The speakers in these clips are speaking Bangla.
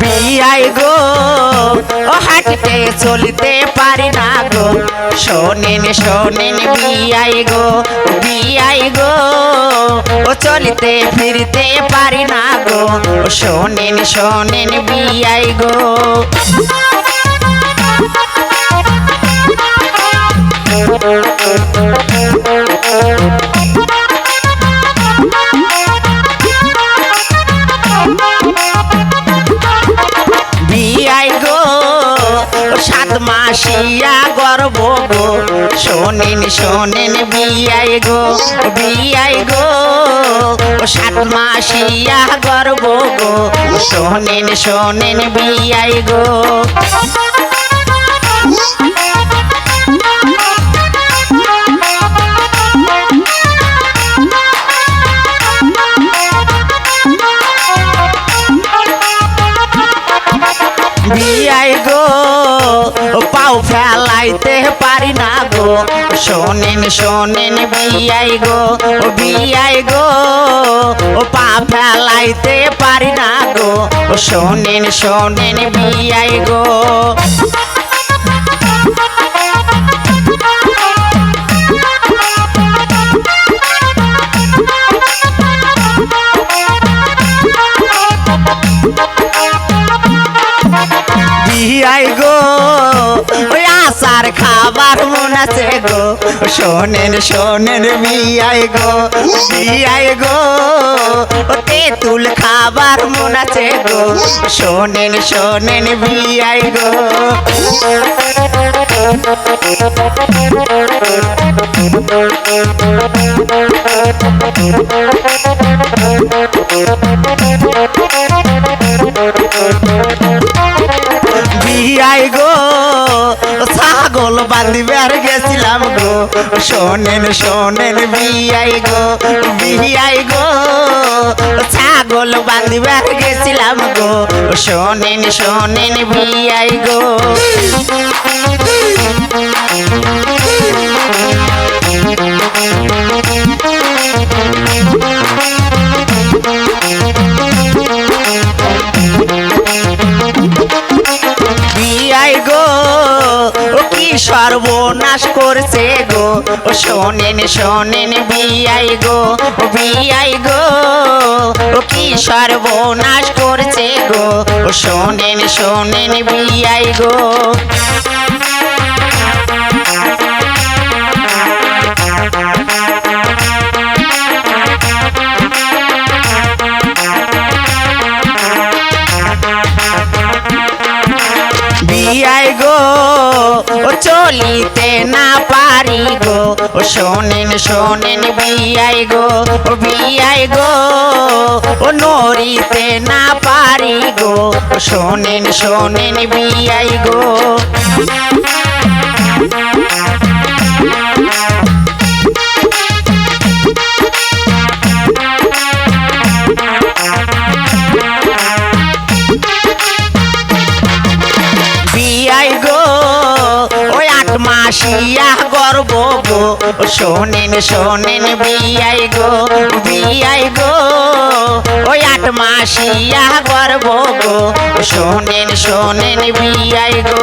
বিয়াই গো, ও হাঁটতে চলতে পারি না গো। শোনেন শোনেন বিয়াই গো বিয়াই গো, ও চলতে ফিরতে পারি না গো। শোনেন শোনেন বিয়াই গো। বিয়াই মাসিয়া গর্ব গো। শোনেন শোনেন, বিয়াই গো বিয়াই গো। সাত মাসিয়া গর্ব গো। শোনেন শোনেন, বিয়াই গো। শোনেন শোনেন বিয়াই গো, ও বিয়াই গো, ও পা ফেলাইতে পারি না গো। ও শোনেন শোনেন বিয়াই গো। খাবার মন আছে গো? শোনেন শোনেন বিয়াই গো বিয়াই গো। তেঁতুল খাবার মন আছে গো। শোনেন শোনেন বিয়াই গো। বিয়াই ছাগল বান্ধিবার গেছিলাম গো। শোনেন শোনেন, বিয়াই গো বিয়াই গো। ছাগল বান্ধিবার গেছিলাম গো। শোনেন শোনেন, বিয়াই গো। সর্বনাশ করছে গো। ও শোনেন শোনেন বিআই গো, ও বিআই গো। ও কি সর্বনাশ করছে গো। ও শোনেন শোনেন বিআই গো। বিয়াই গো, ও চলিতে না পারি গো, ও শোনেন শোনেন বিয়াই গো, ও বিয়াই গো, ও নড়িতে না পারি গো, ও শোনেন শোনেন বিয়াই গো। আট মাসিয়া গর্ব গো। শোনেন শোনেন বিয়াই গো বিয়াই গো। ওই আট মাসিয়া গর্ব গো। শোনেন শোনেন বিয়াই গো।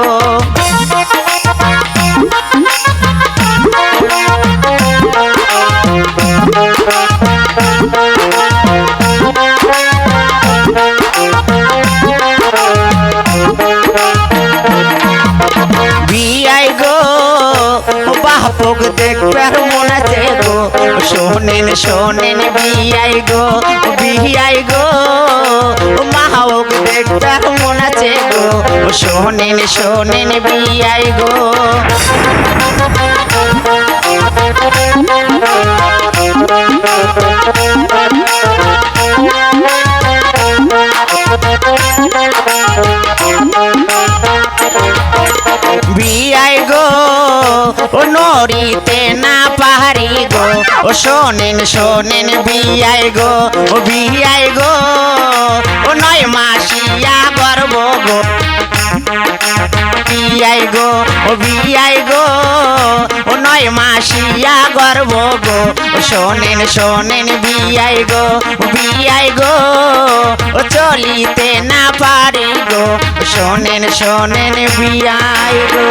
শোনেন শোনেন বিয়াই গো বিয়াই গো মাহক দেখবার মন আছে গো শোনেন শোনেন বিয়াই গো। বিয়াই গো, ও নড়িতে না পাহাড়ি গো ও শোনেন শোনেন বিয়াই গো, ও বিয়াই গো, ও নয় মাসিয়া গর্ব গো। বিয়াই গো, ও বিয়াই গো, ও নয় মাসিয়া গর্ব গো। ও শোনেন শোনেন বিয়াই গো, ও বিয়াই গো, ও চলিতে না পারি গো। শোনেন শোনেন বিয়াই গো।